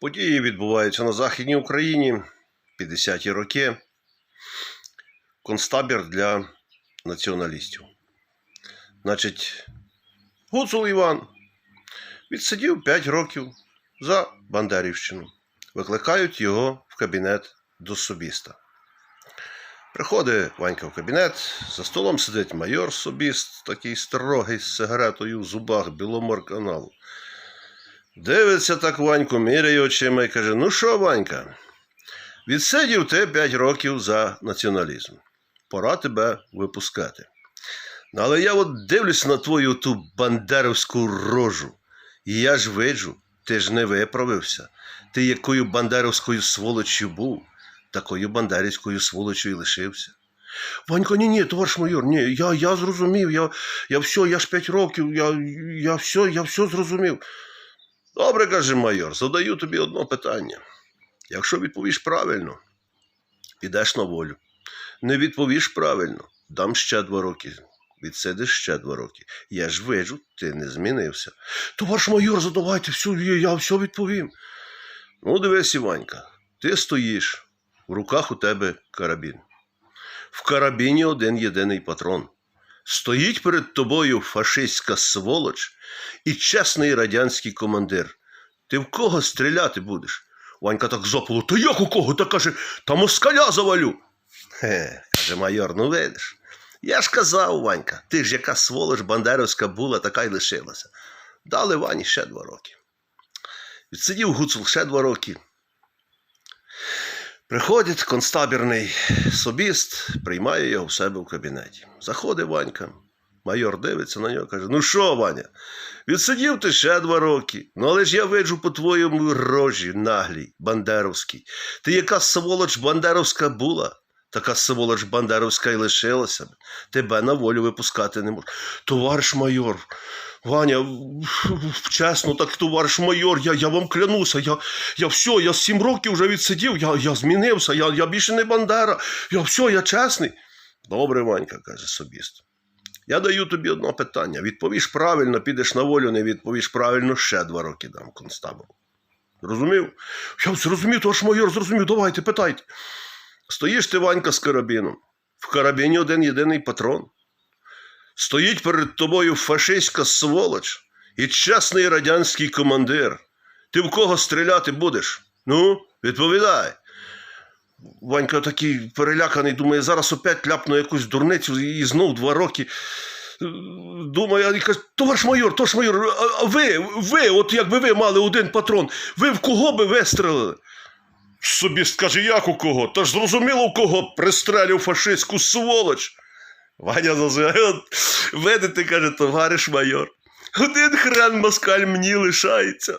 Події відбуваються на Західній Україні 50-ті роки. Концтабір для націоналістів. Значить, Гуцул Іван відсидів 5 років за Бандерівщину. Викликають його в кабінет до Собіста. Приходить Ванька в кабінет, за столом сидить майор Собіст, такий строгий з сигаретою в зубах Біломор каналу. Дивиться так Ваньку, міряє очима і каже: Ну що, Ванька, відсидів ти 5 років за націоналізм. Пора тебе випускати. Ну, але я от дивлюся на твою ту бандерівську рожу. І я ж виджу, ти ж не виправився. Ти якою бандерівською сволочю був, такою бандерівською сволочю і лишився. Ванька, ні, ні, товариш майор, ні, я, я зрозумів, я, я все, я ж 5 років, я, я, все, я все зрозумів. Добре, каже майор, задаю тобі одне питання. Якщо відповіш правильно, підеш на волю. Не відповіш правильно, дам ще два роки. Відсидиш ще два роки. Я ж виджу, ти не змінився. Товариш майор, задавайте, все, я, я все відповім. Ну, дивись, Іванька, ти стоїш, в руках у тебе карабін. В карабіні один єдиний патрон. Стоїть перед тобою фашистська сволоч і чесний радянський командир. Ти в кого стріляти будеш? Ванька так зопило, та як у кого? Та каже, та москаля завалю. Хе, каже майор, ну видиш. Я ж казав, Ванька, ти ж яка сволоч бандерівська була, така й лишилася. Дали Вані ще два роки. Відсидів Гуцул ще два роки. Приходить концтабірний собіст, приймає його в себе в кабінеті. Заходить Ванька. Майор дивиться на нього каже: Ну що, Ваня, відсидів ти ще два роки. Ну але ж я виджу по твоєму рожі, наглій, бандеровський. Ти яка сволоч бандеровська була, така сволоч бандеровська й лишилася. Тебе на волю випускати не можу. Товариш майор, Ваня, чесно, так, товариш майор, я, я вам клянуся, я, я все, я сім років вже відсидів, я, я змінився, я, я більше не бандера, я все, я чесний. Добре, Ванька, каже собіст. Я даю тобі одне питання. Відповіш правильно, підеш на волю, не відповіш правильно, ще два роки дам констабелу. Зрозумів? Я зрозумів, товариш майор, зрозумів, давайте, питайте. Стоїш ти, Ванька, з карабіном. В карабіні один єдиний патрон. Стоїть перед тобою фашистська сволоч і чесний радянський командир. Ти в кого стріляти будеш? Ну, відповідай. Ванька такий переляканий, думає, зараз опять ляпну якусь дурницю і знов два роки. Думає, і каже, товариш майор, товариш майор, а ви, ви, от якби ви мали один патрон, ви в кого би вистрелили? Собі скаже, як у кого? Та ж зрозуміло, у кого пристрелив фашистську сволоч. Ваня зазиває, ведете, каже, товариш майор. Один хрен москаль мені лишається.